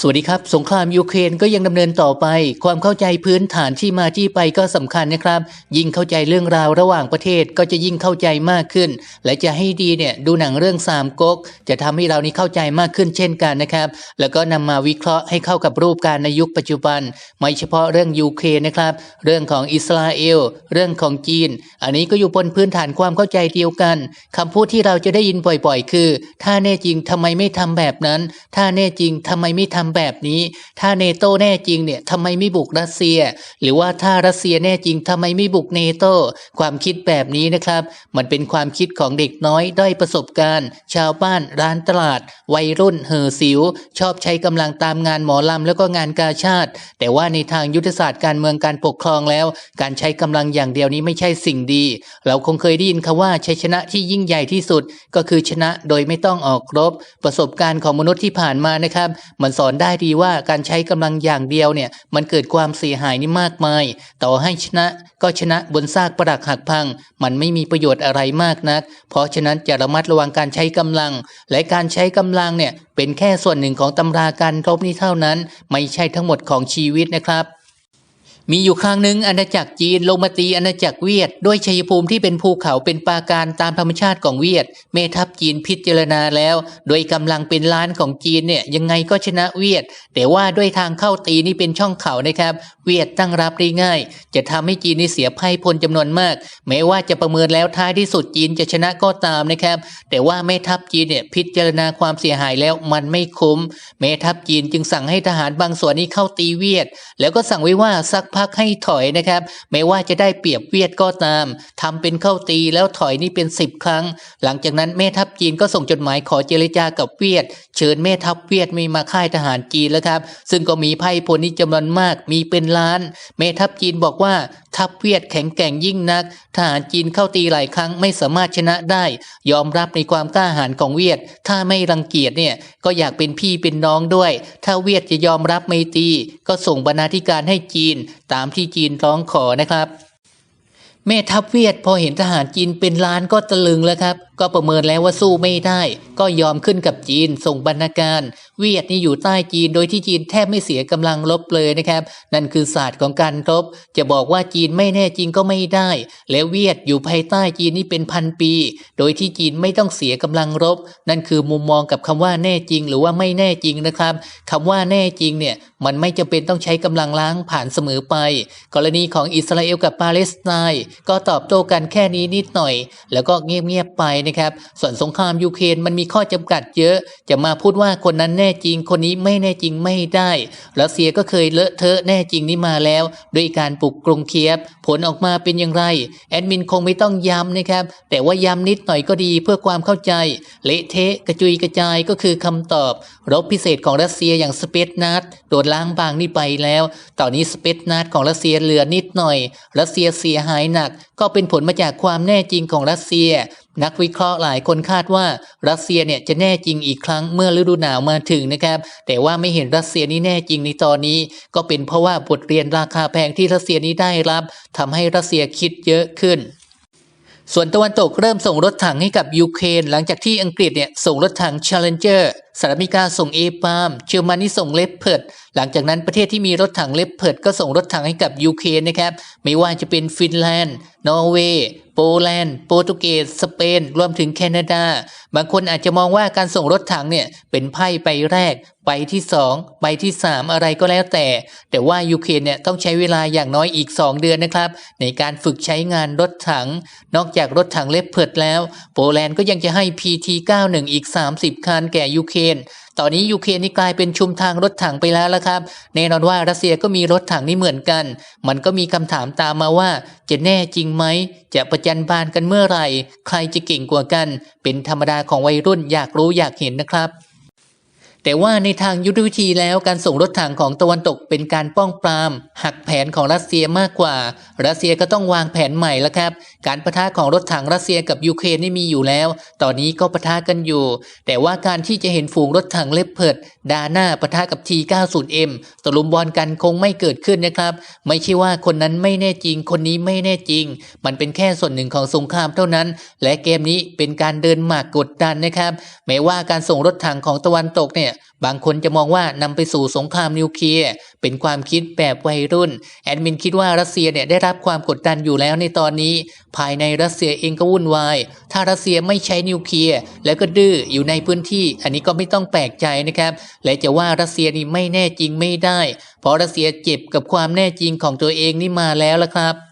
สวัสดีครับ สงครามยูเครนก็ยังดำเนินต่อไป ความเข้าใจพื้นฐานที่มาที่ไปก็สำคัญนะครับ ยิ่งเข้าใจเรื่องราวระหว่างประเทศก็จะยิ่งเข้าใจมากขึ้น และจะให้ดีเนี่ยดูหนังเรื่องสามก๊กจะทำให้เรานี่เข้าใจมากขึ้นเช่นกันนะครับ แล้วก็นำมาวิเคราะห์ให้เข้ากับรูปการในยุคปัจจุบัน ไม่เฉพาะเรื่องยูเครนนะครับ เรื่องของอิสราเอล เรื่องของจีน อันนี้ก็อยู่บนพื้นฐานความเข้าใจเดียวกันคำพูดที่เราจะได้ยินบ่อยๆ คือ ถ้าแน่จริงทำไมไม่ทำแบบนั้น ถ้าแน่จริงทำไมไม่ทำแบบนี้ ถ้าเนโตแน่จริงเนี่ยทำไมไม่บุกรัสเซีย หรือว่าถ้ารัสเซียแน่จริงทำไมไม่บุกเนโตความคิดแบบนี้นะครับ มันเป็นความคิดของเด็กน้อยด้อยประสบการณ์ ชาวบ้านร้านตลาด วัยรุ่นเห่อสิว ชอบใช้กำลังตามงานหมอลำแล้วก็งานกาชาติ แต่ว่าในทางยุทธศาสตร์การเมืองการปกครองแล้ว การใช้กำลังอย่างเดียวนี้ไม่ใช่สิ่งดี เราคงเคยได้ยินคำว่าชัยชนะที่ยิ่งใหญ่ที่สุดก็คือชนะโดยไม่ต้องออกรบ ประสบการณ์ของมนุษย์ที่ผ่านมานะครับ มันสอนได้ดีว่าการใช้กำลังอย่างเดียวเนี่ยมันเกิดความเสียหายนี่มากมาย ต่อให้ชนะก็ชนะบนซากปรักหักพัง มันไม่มีประโยชน์อะไรมากนัก เพราะฉะนั้นจะระมัดระวังการใช้กำลัง และการใช้กำลังเนี่ยเป็นแค่ส่วนหนึ่งของตำราการรบนี้เท่านั้น ไม่ใช่ทั้งหมดของชีวิตนะครับ มีอยู่ครั้งหนึ่งอาณาจักรจีนลงมาตีอาณาจักรเวียดด้วยชัยภูมิที่เป็นภูเขาเป็นปาการตามธรรมชาติของเวียด เมทัพจีนพิจารณาแล้ว โดยกำลังเป็นล้านของจีนเนี่ยยังไงก็ชนะเวียด แต่ว่าด้วยทางเข้าตีนี่เป็นช่องเขานะครับ เวียดตั้งรับได้ง่าย จะทำให้จีนนี่เสียไพ่พลจำนวนมาก แม้ว่าจะประเมินแล้วท้ายที่สุดจีนจะชนะก็ตามนะครับ แต่ว่าแม่ทัพจีนเนี่ยพิจารณาความเสียหายแล้วมันไม่คุ้มแม่ทัพจีนจึงสั่งให้ทหารบางส่วนนี้เข้าตีเวียด แล้วก็สั่งไว้ว่าสักพักให้ถอยนะครับ ไม่ว่าจะได้เปรียบเวียดก็ตามทำเป็นเข้าตีแล้วถอยนี่เป็นสิบครั้ง หลังจากนั้นแม่ทัพจีนก็ส่งจดหมายขอเจรจากับเวียด เชิญแม่ทัพเวียดมีมาค่ายทหารจีนแล้วครับ ซึ่งก็มีไพ่พลนี่จำนวนมากมีเป็นล้าน แม่ทัพจีนบอกว่า ทัพเวียดแข็งแกร่งยิ่งนัก ทหารจีนเข้าตีหลายครั้งไม่สามารถชนะได้ ยอมรับในความกล้าหาญของเวียด ถ้าไม่รังเกียจเนี่ยก็อยากเป็นพี่เป็นน้องด้วย ถ้าเวียดจะยอมรับไม่ตี ก็ส่งบรรณาธิการให้จีน ตามที่จีนร้องขอนะครับ แม่ทัพเวียดพอเห็นทหารจีนเป็นล้านก็ตะลึงแล้วครับ ก็ประเมินแล้วว่าสู้ไม่ได้ ก็ยอมขึ้นกับจีน ส่งบรรณาการ เวียดนี่อยู่ใต้จีนโดยที่จีนแทบไม่เสียกำลังลบเลยนะครับ นั่นคือศาสตร์ของการรบ จะบอกว่าจีนไม่แน่จริงก็ไม่ได้ แล้วเวียดอยู่ภายใต้จีนนี่เป็นพันปี โดยที่จีนไม่ต้องเสียกำลังรบ นั่นคือมุมมองกับคำว่าแน่จริง หรือว่าไม่แน่จริงนะครับคำว่าแน่จริงเนี่ยมันไม่จำเป็นต้องใช้กำลังล้างผ่านเสมอไป กรณีของอิสราเอลกับปาเลสไตน์ก็ตอบโต้กันแค่นี้นิดหน่อย แล้วก็เงียบๆไปนะครับ ส่วนสงครามยูเครนมันมีข้อจำกัดเยอะ จะมาพูดว่าคนนั้นแน่จริง คนนี้ไม่แน่จริงไม่ได้รัสเซียก็เคยเลอะเทอะแน่จริงนี่มาแล้ว ด้วยการปลุกกรุงเคียฟผลออกมาเป็นอย่างไร แอดมินคงไม่ต้องย้ำนะครับ แต่ว่าย้ำนิดหน่อยก็ดีเพื่อความเข้าใจ เละเทะกระจุยกระจายก็คือคำตอบ รบพิเศษของรัสเซียอย่างสเปซนัดโดนล้างบางนี่ไปแล้ว ตอนนี้สเปซนัดของรัสเซียเหลือนิดหน่อย รัสเซียเสียหายหนัก ก็เป็นผลมาจากความแน่จริงของรัสเซีย นักวิเคราะห์หลายคนคาดว่ารัสเซียเนี่ยจะแน่จริงอีกครั้งเมื่อฤดูหนาวมาถึงนะครับ แต่ว่าไม่เห็นรัสเซียนี้แน่จริงในตอนนี้ ก็เป็นเพราะว่าบทเรียนราคาแพงที่รัสเซียนี้ได้รับทำให้รัสเซียคิดเยอะขึ้นส่วนตะวันตกเริ่มส่งรถถังให้กับยูเครนหลังจากที่อังกฤษเนี่ยส่งรถถัง Challenger สหรัฐอเมริกาส่งเอปามเยอรมนีส่งเลปเพิร์ดหลังจากนั้นประเทศที่มีรถถังเลปเพิร์ดก็ส่งรถถังให้กับยูเครนนะครับ ไม่ว่าจะเป็นฟินแลนด์ นอร์เวย์ โปแลนด์โปรตุเกสสเปน รวมถึงแคนาดา บางคนอาจจะมองว่าการส่งรถถังเนี่ยเป็นไพ่ใบแรกใบที่สองใบที่สามอะไรก็แล้วแต่ แต่ว่ายูเครนเนี่ยต้องใช้เวลาอย่างน้อยอีก 2 เดือนนะครับ ในการฝึกใช้งานรถถัง นอกจากรถถังเลปเพิดแล้ว โปแลนด์ก็ยังจะให้ PT91 อีก 30 คันแก่ยูเครน ตอนนี้ยูเครนนี่กลายเป็นชุมทางรถถังไปแล้วละครับแน่นอนว่ารัสเซียก็มีรถถังนี่เหมือนกัน มันก็มีคำถามตามมาว่า จะแน่จริงไหม จะประจันบานกันเมื่อไหร่ ใครจะเก่งกว่ากัน เป็นธรรมดาของวัยรุ่นอยากรู้อยากเห็นนะครับ แต่ว่าในทางยุทธวิธีแล้วการส่งรถถังของตะวันตกเป็นการป้องปราม หักแผนของรัสเซียมากกว่า รัสเซียก็ต้องวางแผนใหม่แล้วครับ การประทะของรถถังรัสเซียกับยูเครนนี่มีอยู่แล้ว ตอนนี้ก็ประทะกันอยู่ แต่ว่าการที่จะเห็นฝูงรถถังเลปเพิดดาหน้าประทะกับ T90M ตลุมบอลกันคงไม่เกิดขึ้นนะครับ ไม่ใช่ว่าคนนั้นไม่แน่จริง คนนี้ไม่แน่จริง มันเป็นแค่ส่วนหนึ่งของสงครามเท่านั้น และเกมนี้เป็นการเดินหมากกดดันนะครับ แม้ว่าการส่งรถถังของตะวันตกเนี่ยเนี่ยบางคนจะมองว่านำไปสู่สงครามนิวเคลียร์เป็นความคิดแบบวัยรุ่น แอดมินคิดว่ารัสเซียเนี่ยได้รับความกดดันอยู่แล้วในตอนนี้ ภายในรัสเซียเองก็วุ่นวาย ถ้ารัสเซียไม่ใช้นิวเคลียร์แล้วก็ดื้ออยู่ในพื้นที่ อันนี้ก็ไม่ต้องแปลกใจนะครับและจะว่ารัสเซียนี่ไม่แน่จริงไม่ได้ เพราะรัสเซียเจ็บกับความแน่จริงของตัวเองนี่มาแล้วละครับ